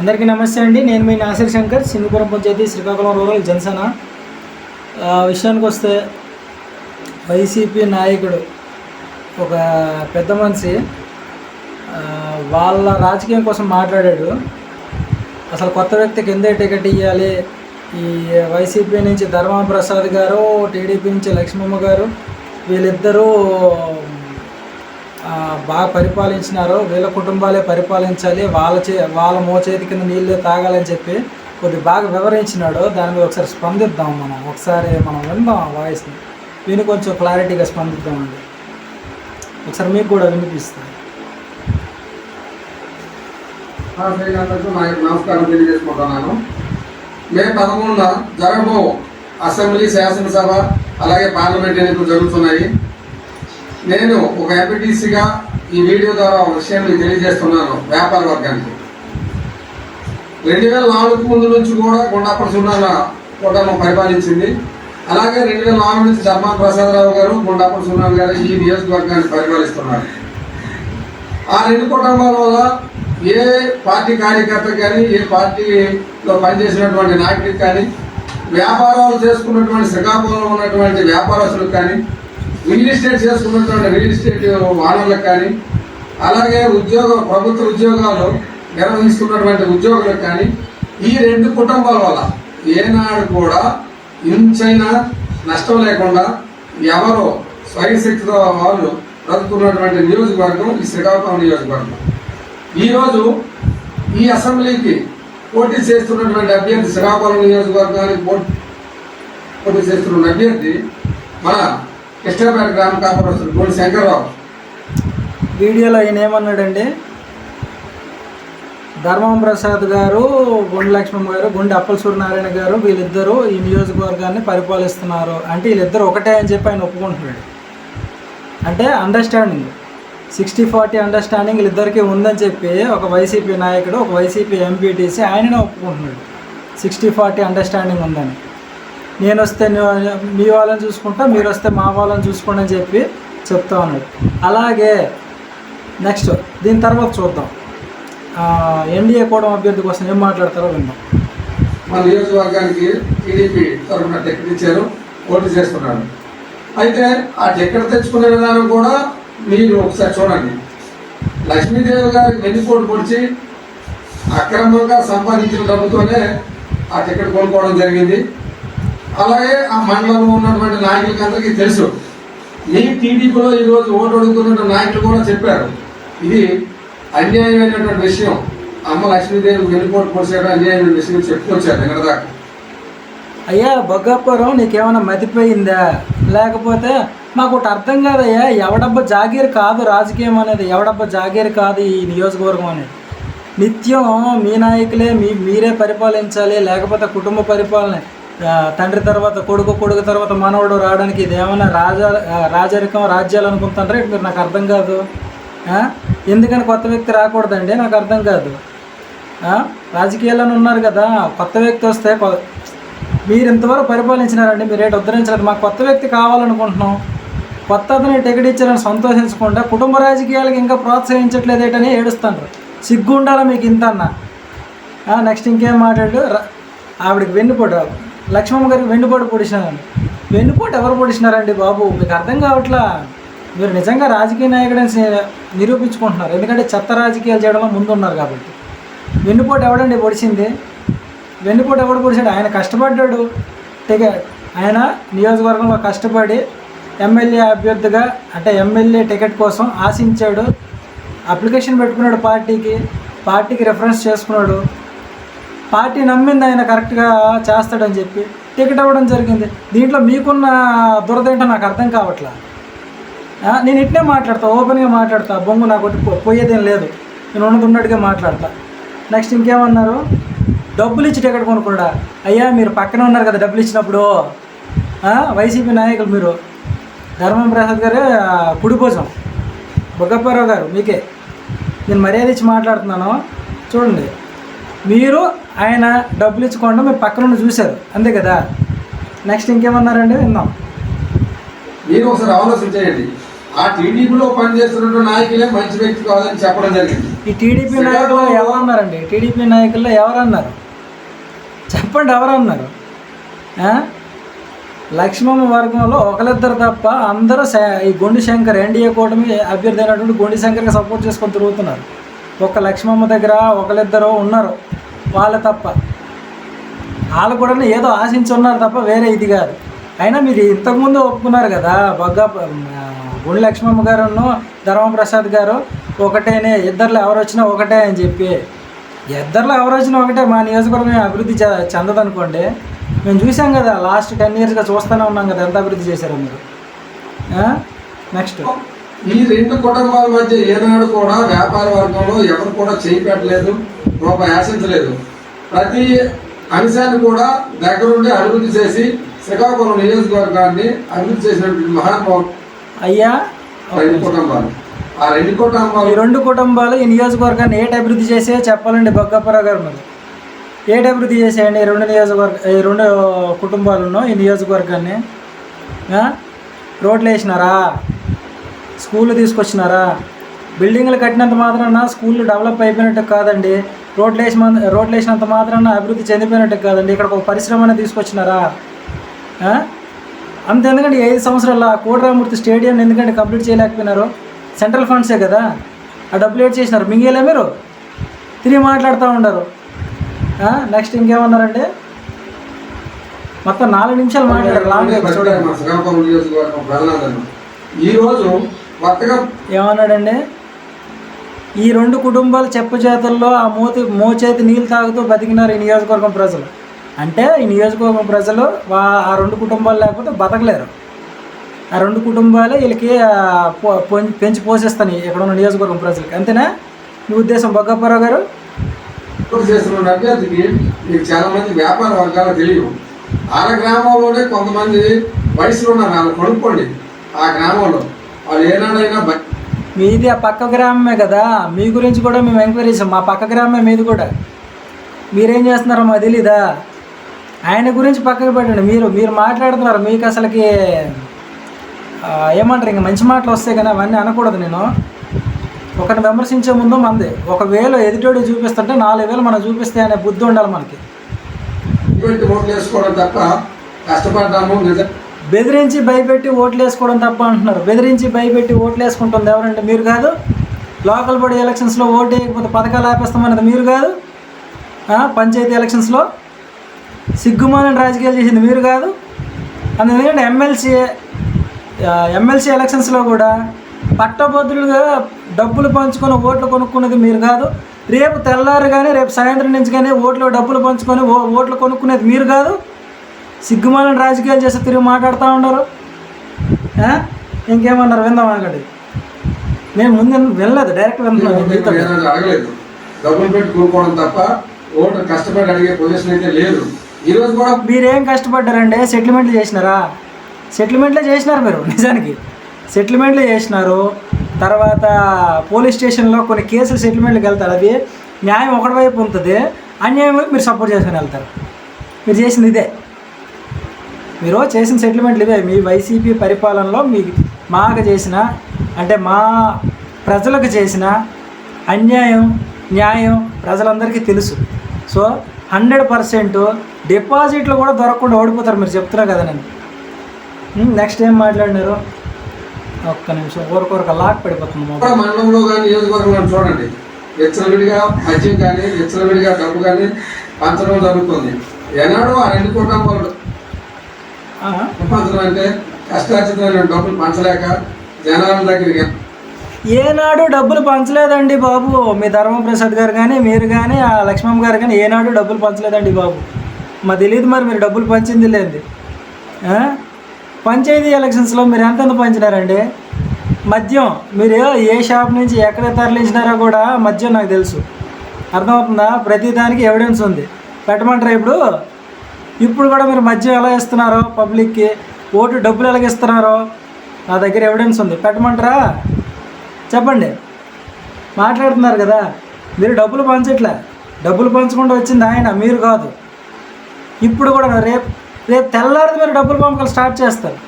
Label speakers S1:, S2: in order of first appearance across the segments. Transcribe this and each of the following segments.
S1: అందరికీ నమస్తే అండి. నేను మీ నాసిర్ శంకర్ సింగపురం పంచాయతీ శ్రీకాకుళం రూరల్ జనసేన. విషయానికి వస్తే వైసీపీ నాయకుడు ఒక పెద్ద మనిషి వాళ్ళ రాజకీయం కోసం మాట్లాడాడు. అసలు కొత్త వ్యక్తికి ఎందే టికెట్ ఇవ్వాలి ఈ వైసీపీ నుంచి ధర్మా ప్రసాద్ గారు టీడీపీ నుంచి లక్ష్మమ్మ గారు వీళ్ళిద్దరూ బాగా పరిపాలించినారో వీళ్ళ కుటుంబాలే పరిపాలించాలి వాళ్ళ చే వాళ్ళ మోచేతి కింద నీళ్ళే తాగాలని చెప్పి కొద్ది బాగా వివరించినాడు దాని మీద ఒకసారి స్పందిద్దాం మనం. ఒకసారి మనం విందాం వాయిస్ని విని కొంచెం క్లారిటీగా స్పందిద్దామండి. ఒకసారి మీకు కూడా వినిపిస్తాను
S2: నమస్కారం తెలియజేసుకుంటున్నాను. మే పదమూడున జరగబో అసెంబ్లీ శాసనసభ అలాగే పార్లమెంట్ ఎన్నికలు జరుగుతున్నాయి. నేను ఒక ఎంపీటీసీగా ఈ వీడియో ద్వారా ఒక విషయం తెలియజేస్తున్నాను వ్యాపార వర్గానికి. రెండు వేల నాలుగు ముందు నుంచి కూడా గుండాపడి సున్నాల కూటమి పరిపాలించింది. అలాగే రెండు వేల నాలుగు నుంచి ధర్మా ప్రసాదరావు గారు గుండాపడి సున్నాల గారు ఈ నియోజకవర్గాన్ని పరిపాలిస్తున్నారు. ఆ రెండు కుటుంబాల వల్ల ఏ పార్టీ కార్యకర్త కానీ ఏ పార్టీలో పనిచేసినటువంటి నాయకుడికి కానీ వ్యాపారాలు చేసుకున్నటువంటి శ్రీకాకుళంలో ఉన్నటువంటి వ్యాపారస్తులకు కానీ రియల్ ఎస్టేట్ చేసుకున్నటువంటి రియల్ ఎస్టేట్ వాళ్ళకు కానీ అలాగే ఉద్యోగ ప్రభుత్వ ఉద్యోగాలు నిర్వహిస్తున్నటువంటి ఉద్యోగులకు కానీ ఈ రెండు కుటుంబాల వల్ల ఏనాడు కూడా ఇంచైనా నష్టం లేకుండా ఎవరో స్వయంశక్తితో వాళ్ళు బ్రతుకున్నటువంటి నియోజకవర్గం ఈ శ్రీకాకుళం నియోజకవర్గం. ఈరోజు ఈ అసెంబ్లీకి పోటీ చేస్తున్నటువంటి అభ్యర్థి శ్రీకాకుళం నియోజకవర్గానికి పోటీ చేస్తున్న అభ్యర్థి మన కృష్ణపేట గ్రామ కాపరస్తుడు గోడి శంకర్రావు.
S1: వీడియోలో ఆయన ఏమన్నాడండి ధర్మం ప్రసాద్ గారు గుండె లక్ష్మణ్ గారు గుండె అప్పల సూర్యనారాయణ గారు వీళ్ళిద్దరూ ఈ నియోజకవర్గాన్ని పరిపాలిస్తున్నారు అంటే వీళ్ళిద్దరు ఒకటే అని చెప్పి ఆయన ఒప్పుకుంటున్నాడు. అంటే అండర్స్టాండింగ్ సిక్స్టీ ఫార్టీ అండర్స్టాండింగ్ వీళ్ళిద్దరికీ ఉందని చెప్పి ఒక వైసీపీ నాయకుడు ఒక వైసీపీ ఎంపీటీసీ ఆయననే ఒప్పుకుంటున్నాడు. సిక్స్టీ ఫార్టీ అండర్స్టాండింగ్ ఉందని. నేను వస్తే నీ- మీ వాళ్ళని చూసుకుంటా మీరు వస్తే మా వాళ్ళని చూసుకోండి అని చెప్పి చెప్తా ఉన్నాడు. అలాగే నెక్స్ట్ దీని తర్వాత చూద్దాం. ఎన్డీఏ కూడా అభ్యర్థి కోసం ఏం మాట్లాడతారో విందాం.
S2: మా నియోజకవర్గానికి టీడీపీ తరఫున టికెట్ ఇచ్చారు పోటీ చేస్తున్నాడు. అయితే ఆ టికెట్ తెచ్చుకునే విధానం కూడా మీరు ఒకసారి చూడండి. లక్ష్మీదేవి గారికి వెన్నుపోటు పొడిచి అక్రమంగా సంపాదించిన డబ్బుతోనే ఆ టికెట్ కొనుక్కోవడం జరిగింది. అలాగే ఆ మండలంలో ఉన్నటువంటి నాయకులకి అందరికీ తెలుసు. మీ టీడీపీలో ఈరోజు ఓటు అడుగుతున్న నాయకులు కూడా చెప్పారు. ఇది అన్యాయమైనటువంటి విషయం. అమ్మ లక్ష్మీదేవి వెన్నుపోటు పొడిచేయడం అన్యాయమైన విషయం చెప్పుకొచ్చారు ఇక్కడ దాకా
S1: అయ్యా బొగ్గాపురం నీకేమైనా మతిపోయిందా? లేకపోతే మాకు ఒకటి అర్థం కాదయ్యా ఎవడబ్బ జాగీర్ కాదు రాజకీయం అనేది ఎవడబ్బ జాగీర్ కాదు ఈ నియోజకవర్గం అనేది. నిత్యం మీ నాయకులే మీ మీరే పరిపాలించాలి లేకపోతే కుటుంబ పరిపాలన. తండ్రి తర్వాత కొడుకు కొడుకు తర్వాత మనవడు రావడానికి ఇది ఏమైనా రాజా రాజరికం రాజ్యాలు అనుకుంటారా మీరు? నాకు అర్థం కాదు. ఎందుకని కొత్త వ్యక్తి రాకూడదండి? నాకు అర్థం కాదు. రాజకీయాలను ఉన్నారు కదా. కొత్త వ్యక్తి వస్తే మీరు ఇంతవరకు పరిపాలించినారండి. మీరు ఏంటి ఉద్ధరించలేదు? మాకు కొత్త వ్యక్తి కావాలనుకుంటున్నాం. కొత్త అతని టికెట్ ఇచ్చారని సంతోషించకుండా కుటుంబ రాజకీయాలకు ఇంకా ప్రోత్సహించట్లేదు ఏంటని ఏడుస్తాను సిగ్గు ఉండాలా మీకు ఇంత అన్న నెక్స్ట్ ఇంకేం మాట్లాడు? ఆవిడకి వెన్నుపోటు లక్ష్మమ్మ గారికి వెన్నుపోటు పొడిచినారండి వెన్నుపోటు ఎవరు పొడిచినారండి బాబు? మీకు అర్థం కావట్లా? మీరు నిజంగా రాజకీయ నాయకుడని నిరూపించుకుంటున్నారు. ఎందుకంటే చెత్త రాజకీయాలు చేయడంలో ముందు ఉన్నారు కాబట్టి. వెన్నుపోటు ఎవడండి పొడిచింది? వెన్నుపోటు ఎవడు పొడిచాడు? ఆయన కష్టపడ్డాడు. టికెట్ ఆయన నియోజకవర్గంలో కష్టపడి ఎమ్మెల్యే అభ్యర్థిగా అంటే ఎమ్మెల్యే టికెట్ కోసం ఆశించాడు. అప్లికేషన్ పెట్టుకున్నాడు పార్టీకి. పార్టీకి రెఫరెన్స్ చేసుకున్నాడు. పార్టీ నమ్మింది ఆయన కరెక్ట్గా చేస్తాడని చెప్పి టికెట్ అవ్వడం జరిగింది. దీంట్లో మీకున్న దురద ఏంటో నాకు అర్థం కావట్లా? నేను ఇట్నే మాట్లాడతా ఓపెన్గా మాట్లాడతా బొంగు నాకు ఒకటి పోయేదేం లేదు. నేను ఉన్నది ఉన్నట్టుగా మాట్లాడతా. నెక్స్ట్ ఇంకేమన్నారు? డబ్బులు ఇచ్చి టికెట్ కొనుక్కోడా అయ్యా మీరు పక్కన ఉన్నారు కదా డబ్బులు ఇచ్చినప్పుడు. వైసీపీ నాయకులు మీరు. ధర్మం ప్రసాద్ గారు ఆ, బుగ్గప్పారావు గారు మీకే. నేను మర్యాద ఇచ్చి మాట్లాడుతున్నాను. చూడండి. మీరు ఆయన డబ్బులు ఇచ్చుకోండి మీరు పక్కన చూశారు. అంతే కదా? నెక్స్ట్ ఇంకేమన్నారండి? విందాం.
S2: మీరు ఒకసారి ఆలోచించేయండి. ఆ టీడీపీలో పనిచేస్తున్న నాయకులే మంచి వ్యక్తి కాదని చెప్పడం జరిగింది.
S1: ఈ టీడీపీ నాయకులు ఎవరన్నారండి? టీడీపీ నాయకుల్లో ఎవరన్నారు? చెప్పండి ఎవరన్నారు? లక్ష్మమ్మ వర్గంలో ఒకరిద్దరు తప్ప అందరూ ఈ గొండి శంకర్ ఎన్డీఏ కూటమి అభ్యర్థి అయినటువంటి గొండి శంకర్కి సపోర్ట్ చేసుకొని తిరుగుతున్నారు. ఒక్క లక్ష్మమ్మ దగ్గర ఒకరిద్దరు ఉన్నారు. వాళ్ళు తప్ప. వాళ్ళు కూడా ఏదో ఆశించి ఉన్నారు తప్ప వేరే ఇది కాదు. అయినా మీరు ఇంతకుముందు ఒప్పుకున్నారు కదా బగ్గా గుండె లక్ష్మమ్మ గారును ధర్మప్రసాద్ గారు ఒకటేనే ఇద్దరులో ఎవరు వచ్చినా ఒకటే అని చెప్పి. ఇద్దరిలో ఎవరు వచ్చినా ఒకటే మా నియోజకవర్గం అభివృద్ధి చె- చెందదనుకోండి. మేము చూసాం కదా లాస్ట్ టెన్ ఇయర్స్గా చూస్తూనే ఉన్నాం కదా ఎంత అభివృద్ధి చేశారో మీరు. నెక్స్ట్.
S2: ఈ రెండు కుటుంబాల మధ్య ఏనాడు కూడా వ్యాపార వర్గంలో ఎవరు కూడా చేయి పెట్టలేదు రూపాయి ఆశించలేదు. ప్రతి అంశాన్ని కూడా దగ్గరుండి అభివృద్ధి చేసి శ్రీకాకుళం నియోజకవర్గాన్ని అభివృద్ధి చేసినటువంటి మహానుభావులు
S1: అయ్యా
S2: రెండు కుటుంబాలు. ఆ రెండు
S1: ఈ
S2: కుటుంబాలు
S1: రెండు కుటుంబాలు ఈ నియోజకవర్గాన్ని ఏటి అభివృద్ధి చేసే చెప్పాలండి బొగ్గప్పరావు గారు మరి ఏటి అభివృద్ధి చేసేయండి ఈ రెండు నియోజకవర్గ ఈ రెండు కుటుంబాలను ఈ నియోజకవర్గాన్ని? రోడ్లు వేసినారా స్కూళ్ళు తీసుకొచ్చినారా? బిల్డింగ్లు కట్టినంత మాత్రాన స్కూళ్ళు డెవలప్ అయిపోయినట్టు కాదండి. రోడ్లు వేసి రోడ్లు వేసినంత మాత్రాన అభివృద్ధి చెందిపోయినట్టు కాదండి. ఇక్కడ ఒక పరిశ్రమ అనేది తీసుకొచ్చినారా? ఆ? అంత ఎందుకంటే ఐదు సంవత్సరాల కోటరామూర్తి స్టేడియం ఎందుకంటే కంప్లీట్ చేయలేకపోయినారు? సెంట్రల్ ఫండ్సే కదా? ఆ డబ్బులు ఏడ్ చేసినారు. మింగేలే మీరు? తిరిగి మాట్లాడుతూ ఉండరు. నెక్స్ట్ ఇంకేమన్నారంటే మొత్తం నాలుగు నిమిషాలు మాట్లాడారు. లాంగ్ చూడండి.
S2: ఈ రోజు
S1: ఏమన్నాడండి? ఈ రెండు కుటుంబాలు చెప్పు చేతుల్లో ఆ మూతి మోచేతి నీళ్ళు తాగుతూ బతికినారు ఈ నియోజకవర్గం ప్రజలు. అంటే ఈ నియోజకవర్గం ప్రజలు ఆ రెండు కుటుంబాలు లేకపోతే బతకలేరు. ఆ రెండు కుటుంబాలే వీళ్ళకి పెంచి పోషిస్తాను ఇక్కడ ఉన్న నియోజకవర్గం ప్రజలకి. అంతేనా? మీ ఉద్దేశం బొగ్గప్పారావు గారు?
S2: పోటీ చేస్తున్న అభ్యర్థికి మీకు చాలా మంది వ్యాపార వర్గాలు తెలియవు. ఆ గ్రామంలోనే కొంతమంది వయసులో ఉన్నారు వాళ్ళు కొనుక్కోండి. ఆ గ్రామంలో. వాళ్ళు ఏనాడైనా బ-
S1: మీది ఆ పక్క గ్రామమే కదా? మీ గురించి కూడా మేము ఎంక్వైరీ చేసాం. మా పక్క గ్రామమే మీది కూడా. మీరేం చేస్తున్నారో మాకు తెలీదా? ఆయన గురించి పక్కకు పెట్టండి. మీరు మీరు మాట్లాడుతున్నారు. మీకు అసలుకి ఏమంటారు? ఇంకా మంచి మాటలు వస్తాయి కానీ అవన్నీ అనకూడదు నేను. ఒకరిని విమర్శించే ముందు మంది. ఒక వేలు ఎదుటోడు చూపిస్తుంటే నాలుగు వేలు మనం చూపిస్తే అనే బుద్ధి ఉండాలి మనకి.
S2: ఇటువంటి తప్ప కష్టపడ్డాము నిజం
S1: బెదిరించి భయపెట్టి ఓట్లు వేసుకోవడం తప్ప అంటున్నారు. బెదిరించి భయపెట్టి ఓట్లు వేసుకుంటుంది ఎవరంటే మీరు కాదు. లోకల్ బాడీ ఎలక్షన్స్లో ఓటు వేయకపోతే పథకాలు ఆపేస్తామన్నది మీరు కాదు. పంచాయతీ ఎలక్షన్స్లో సిగ్గుమాలని రాజకీయాలు చేసింది మీరు కాదు. అందుకంటే ఎమ్మెల్సీ ఎమ్మెల్సీ ఎలక్షన్స్లో కూడా పట్టభద్రులుగా డబ్బులు పంచుకొని ఓట్లు కొనుక్కున్నది మీరు కాదు. రేపు తెల్లారు కానీ రేపు సాయంత్రం నుంచి కానీ ఓట్లు డబ్బులు పంచుకొని ఓ ఓట్లు కొనుక్కునేది మీరు కాదు. సిగ్గుమాలని రాజకీయాలు చేస్తే తిరిగి మాట్లాడుతూ ఉన్నారు ఆ? ఇంకేమన్నారు విందాం అనగండి నేను ముందు వినలేదు డైరెక్ట్ వింటున్నాను మీతో
S2: ఏనాడు అడగలేదు డబ్బులు పెట్టి కూరుకోవడం తప్ప ఓటు కష్టపడి అడిగే పొజిషన్ అయితే లేదు. ఈ రోజు కూడా
S1: మీరేం కష్టపడ్డారండి? సెటిల్మెంట్లు చేసినారా? సెటిల్మెంట్లే చేసినారు మీరు నిజానికి. సెటిల్మెంట్లు చేసినారు. తర్వాత పోలీస్ స్టేషన్లో కొన్ని కేసులు సెటిల్మెంట్కి వెళ్తారు. అది న్యాయం ఒకటి వైపు ఉంటుంది. అన్యాయం వైపు మీరు సపోర్ట్ చేసుకుని వెళ్తారు. మీరు చేసింది ఇదే. మీరు చేసిన సెటిల్మెంట్లు ఇవే మీ వైసీపీ పరిపాలనలో మీ మాకు చేసిన అంటే మా ప్రజలకు చేసిన అన్యాయం న్యాయం ప్రజలందరికీ తెలుసు. సో హండ్రెడ్ పర్సెంట్ డిపాజిట్లు కూడా దొరకకుండా ఓడిపోతారు మీరు చెప్తున్నారు కదా నేను. నెక్స్ట్ ఏం మాట్లాడినారు? ఒక్క నిమిషం ఊరకొరక లాక్ పడిపోతుంది
S2: మండలంలో కానీ నియోజకవర్గంలో చూడండి. విచ్చలవిడిగా మద్యం కానీ విచ్చలవిడిగా డబ్బు కానీ పంచడం జరుగుతుంది. ఏనాడు ఆ రెండు కుటుంబాలు అంటే కష్టార్జితమైన డబ్బులు పంచలేక జనాల దగ్గరికి
S1: ఏనాడు డబ్బులు పంచలేదండి బాబు. మీ ధర్మప్రసాద్ గారు కానీ మీరు కానీ ఆ లక్ష్మమ్మ గారు కానీ ఏనాడు డబ్బులు పంచలేదండి బాబు. మా తెలియదు మరి మీరు డబ్బులు పంచింది లేదు? పంచాయతీ ఎలక్షన్స్లో మీరు ఎంతెంత పంచినారండి? మద్యం మీరు ఏ షాప్ నుంచి ఎక్కడ తరలించినారో కూడా మద్యం నాకు తెలుసు. అర్థమవుతుందా? ప్రతి దానికి ఎవిడెన్స్ ఉంది. పెట్టమంటారా ఇప్పుడు? ఇప్పుడు కూడా మీరు మద్యం ఎలా ఇస్తున్నారో పబ్లిక్కి? ఓటు డబ్బులు ఎలాగ ఇస్తున్నారో? నా దగ్గర ఎవిడెన్స్ ఉంది. పెట్టమంటారా? చెప్పండి. మాట్లాడుతున్నారు కదా. మీరు డబ్బులు పంచట్లే. డబ్బులు పంచకుండా వచ్చింది ఆయన మీరు కాదు. ఇప్పుడు కూడా రేపు రేపు తెల్లారిది మీరు డబ్బులు పంపకాలు స్టార్ట్ చేస్తారు.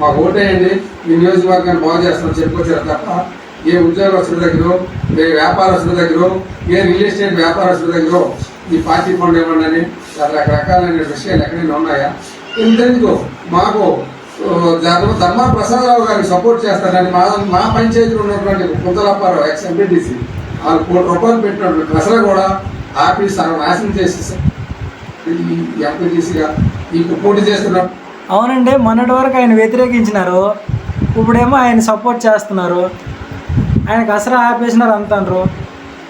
S2: మా ఓటేయండి ఈ నియోజకవర్గాన్ని బాగు చేస్తామని చెప్పుకొచ్చారు తప్ప ఏ ఉద్యోగస్తుల దగ్గర ఏ వ్యాపారస్తుల దగ్గర ఏ రియల్ ఎస్టేట్ వ్యాపారస్తుల దగ్గర ఈ పార్టీ ఫండ్ ఇవ్వండి అని రకరకాలైన విషయాలు ఎక్కడైనా ఉన్నాయా? ఇంతెందుకు? మాకు ఆ, ధర్మ ధర్మ ప్రసాదరావు గారికి సపోర్ట్ చేస్తారని మా మా పంచాయతీలో ఉన్నటువంటి కుంతలప్పారావు ఎక్స్ ఎంపీటీసీ వాళ్ళు కోటి రూపాయలు పెట్టినటువంటి ప్రసలు కూడా ఆపి సర్వనాశనం చేసేసారు ఈ ఎంపీటీసీగా ఇప్పుడు పోటీ చేస్తున్నారు.
S1: అవునండి మొన్నటి వరకు ఆయన వ్యతిరేకించినారు. ఇప్పుడేమో ఆయన సపోర్ట్ చేస్తున్నారు. ఆయన కసరా ఆపేసినారు అంటారు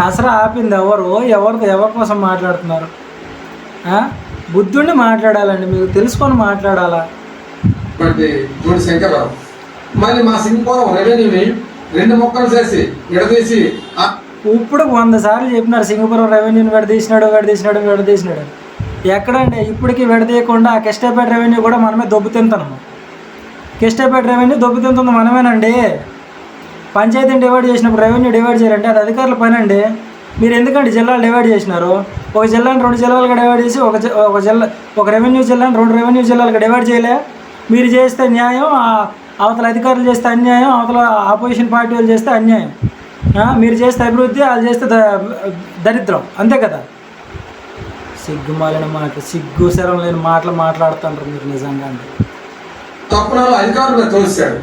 S1: కసరా ఆపింది ఎవరు? ఎవరితో ఎవరి కోసం మాట్లాడుతున్నారు? బుద్ధుడిని మాట్లాడాలండి మీకు తెలుసుకొని మాట్లాడాలా?
S2: మరి జోడి శంకర్రావు మళ్ళీ మా సింగపురం రెవెన్యూని రెండు మొక్కలు చేసి విడదీసి
S1: ఇప్పుడు వంద సార్లు చెప్పినారు సింగపురం రెవెన్యూని విడదీసినాడు విడదీసినాడు విడదీసినాడు. ఎక్కడండి? ఇప్పటికీ విడదీయకుండా ఆ కిష్టపేట రెవెన్యూ కూడా మనమే దొబ్బు తింటున్నాము కిష్టపేట రెవెన్యూ దొబ్బు తింటుంది మనమేనండి? పంచాయతీని డివైడ్ చేసినప్పుడు రెవెన్యూ డివైడ్ చేయాలంటే అది అధికారుల పని అండి మీరు ఎందుకంటే జిల్లాలు డివైడ్ చేసినారు? ఒక జిల్లాని రెండు జిల్లాలుగా డివైడ్ చేసి ఒక ఒక జిల్లా ఒక రెవెన్యూ జిల్లాని రెండు రెవెన్యూ జిల్లాలుగా డివైడ్ చేయలే. మీరు చేస్తే న్యాయం అవతల అధికారులు చేస్తే అన్యాయం అవతల ఆపోజిషన్ పార్టీ వాళ్ళు చేస్తే అన్యాయం. మీరు చేస్తే అభివృద్ధి వాళ్ళు చేస్తే దరిద్రం. అంతే కదా? సిగ్గుమాలిన మాట సిగ్గు శరం లేని మాటలు మాట్లాడుతుంటారు మీరు నిజంగా అండి.
S2: తప్పునాలు అధికారులు తోసాడు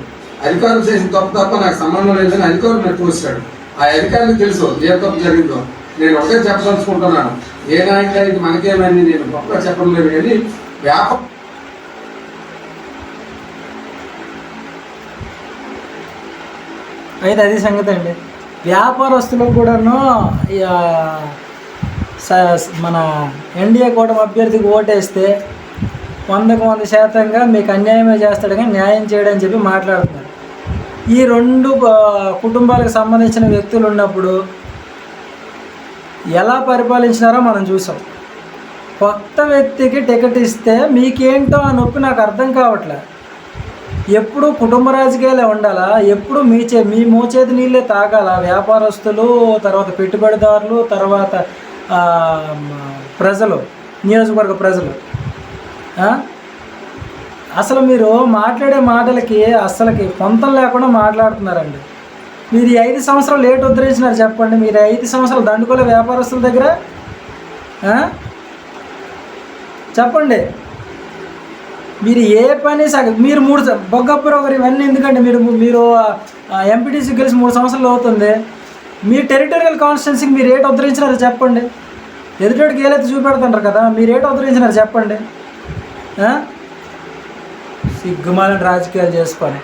S2: అధికారులు చేసిన తప్పు తప్ప నాకు సంబంధం లేదని అధికారులు తోసాడు ఆ అధికారులకు తెలుసు ఏ తప్పు జరిగిందో. నేను ఒకటే చెప్పదలుచుకుంటున్నాను. ఏ నాయకులైతే మనకేమని నేను గొప్ప చెప్పడం లేదు. కానీ వ్యాపారం
S1: అయితే అది సంగతి అండి. వ్యాపారస్తులకు కూడాను మన ఎన్డీఏ కూటమి అభ్యర్థికి ఓటేస్తే వందకు వంద శాతంగా మీకు అన్యాయమే చేస్తాడు కానీ న్యాయం చేయడని చెప్పి మాట్లాడుతున్నారు. ఈ రెండు కుటుంబాలకు సంబంధించిన వ్యక్తులు ఉన్నప్పుడు ఎలా పరిపాలించినారో మనం చూసాం. కొత్త వ్యక్తికి టికెట్ ఇస్తే మీకేంటో ఆ నొప్పి నాకు అర్థం కావట్లే. ఎప్పుడు కుటుంబ రాజకీయాలే ఉండాలా? ఎప్పుడు మీ చే మీ మోచేతి నీళ్ళే తాగాల? వ్యాపారస్తులు తర్వాత పెట్టుబడిదారులు తర్వాత ప్రజలు నియోజకవర్గ ప్రజలు అసలు మీరు మాట్లాడే మాటలకి అసలుకి పొంతం లేకుండా మాట్లాడుతున్నారండి. మీరు ఐదు సంవత్సరాలు లేట్ ఉద్ధరించినారు చెప్పండి. మీరు ఐదు సంవత్సరాలు దండుకోలే వ్యాపారస్తుల దగ్గర? చెప్పండి. మీరు ఏ పని సగ మీరు మూడు బొగ్గప్పుడు ఒకరు ఇవన్నీ ఎందుకంటే మీరు మీరు ఎంపీటీసీ గెలిచి మూడు సంవత్సరాలు అవుతుంది. మీ టెరిటోరియల్ కాన్స్టిట్యున్సీకి మీరు ఏటు ఉద్ధరించినారు చెప్పండి. ఎదుటోడికి ఏలైతే చూపెడుతుంటారు కదా మీరు ఏటు ఉద్ధరించినారు చెప్పండి. సిగ్గుమాలని రాజకీయాలు చేసుకొని